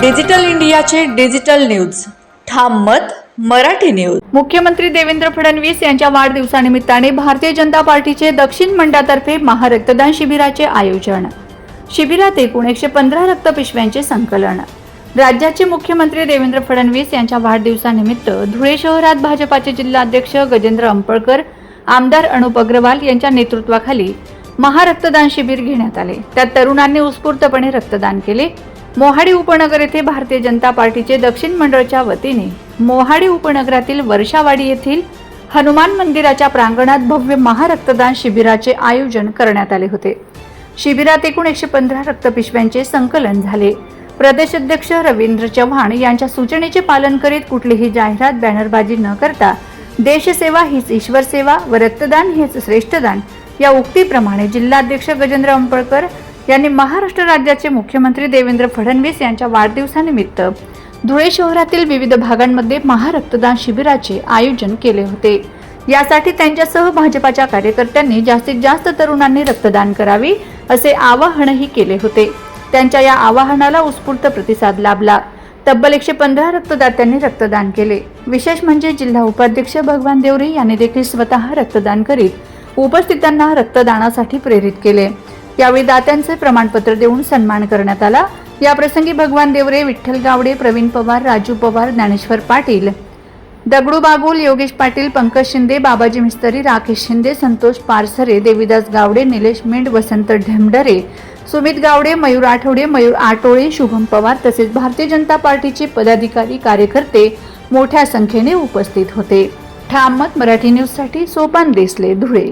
Digital इंडियाचे digital news. ठाम मत मराठी न्यूज. मुख्यमंत्री देवेंद्र फडणवीस यांच्या वाढदिवसानिमित्ताने भारतीय जनता पार्टीचे दक्षिण मंडळातर्फे महारक्तदान शिबिराचे आयोजन. शिबिरात एकूण एकशे पंधरा रक्तपिशव्यांचे संकलन. राज्याचे मुख्यमंत्री देवेंद्र फडणवीस यांच्या वाढदिवसानिमित्त धुळे शहरात भाजपाचे जिल्हाध्यक्ष गजेंद्र अंपळकर आमदार अनुप अग्रवाल यांच्या नेतृत्वाखाली महारक्तदान शिबिर घेण्यात आले. त्यात तरुणांनी उत्स्फूर्तपणे रक्तदान केले. मोहाडी उपनगर येथे भारतीय जनता पार्टीचे दक्षिण मंडळच्या वतीने मोहाडी उपनगरातील वर्षावाडी येथील हनुमान मंदिराच्या प्रांगणात भव्य महारक्तदान शिबिराचे आयोजन करण्यात आले होते. शिबिरात एकूण एकशे पंधरा रक्तपिशव्यांचे संकलन झाले. प्रदेशाध्यक्ष रवींद्र चव्हाण यांच्या सूचनेचे पालन करीत कुठलीही जाहिरात बॅनरबाजी न करता देशसेवा हीच ईश्वर सेवा व रक्तदान हेच श्रेष्ठदान या उक्तीप्रमाणे जिल्हाध्यक्ष गजेंद्र अंपळकर यांनी महाराष्ट्र राज्याचे मुख्यमंत्री देवेंद्र फडणवीस यांच्या वाढदिवसानिमित्त धुळे शहरातील विविध भागांमध्ये महारक्तदान शिबिराचे आयोजन केले होते. यासाठी त्यांच्यासह भाजपाच्या कार्यकर्त्यांनी जास्तीत जास्त तरुणांनी रक्तदान करावे असे आवाहनही केले होते. त्यांच्या या आवाहनाला उत्स्फूर्त प्रतिसाद लाभला. तब्बल एकशे पंधरा रक्तदात्यांनी रक्तदान केले. विशेष म्हणजे जिल्हा उपाध्यक्ष भगवान देवरे यांनी देखील स्वतः रक्तदान करीत उपस्थितांना रक्तदानासाठी प्रेरित केले. यावेळी दात्यांचे प्रमाणपत्र देऊन सन्मान करण्यात आला. याप्रसंगी भगवान देवरे विठ्ठल गावडे प्रवीण पवार राजू पवार ज्ञानेश्वर पाटील दगडू बागुल योगेश पाटील पंकज शिंदे बाबाजी मिस्तरी राकेश शिंदे संतोष पारसरे देवीदास गावडे निलेश मेंढ वसंत ढेमडरे सुमित गावडे मयूर आठवडे मयूर आटोळे शुभम पवार तसेच भारतीय जनता पार्टीचे पदाधिकारी कार्यकर्ते मोठ्या संख्येने उपस्थित होते. ठाम मत मराठी न्यूजसाठी सोपान देसले धुळे.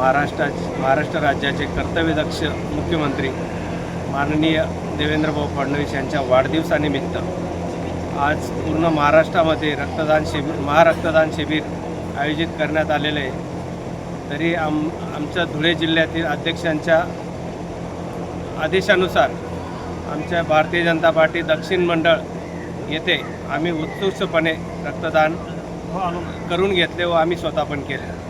महाराष्ट्रा महाराष्ट्र राज्याचे कर्तव्यदक्ष मुख्यमंत्री माननीय देवेंद्रभाऊ फडणवीस यांच्या वाढदिवसानिमित्त आज पूर्ण महाराष्ट्रामध्ये रक्तदान शिबिर महारक्तदान शिबिर आयोजित करण्यात आलेले आहे. तरी आम आमच्या धुळे जिल्ह्यातील अध्यक्षांच्या आदेशानुसार आमच्या भारतीय जनता पार्टी दक्षिण मंडळ येथे आम्ही उत्कृष्टपणे रक्तदान करून घेतले व आम्ही स्वतः पण केले.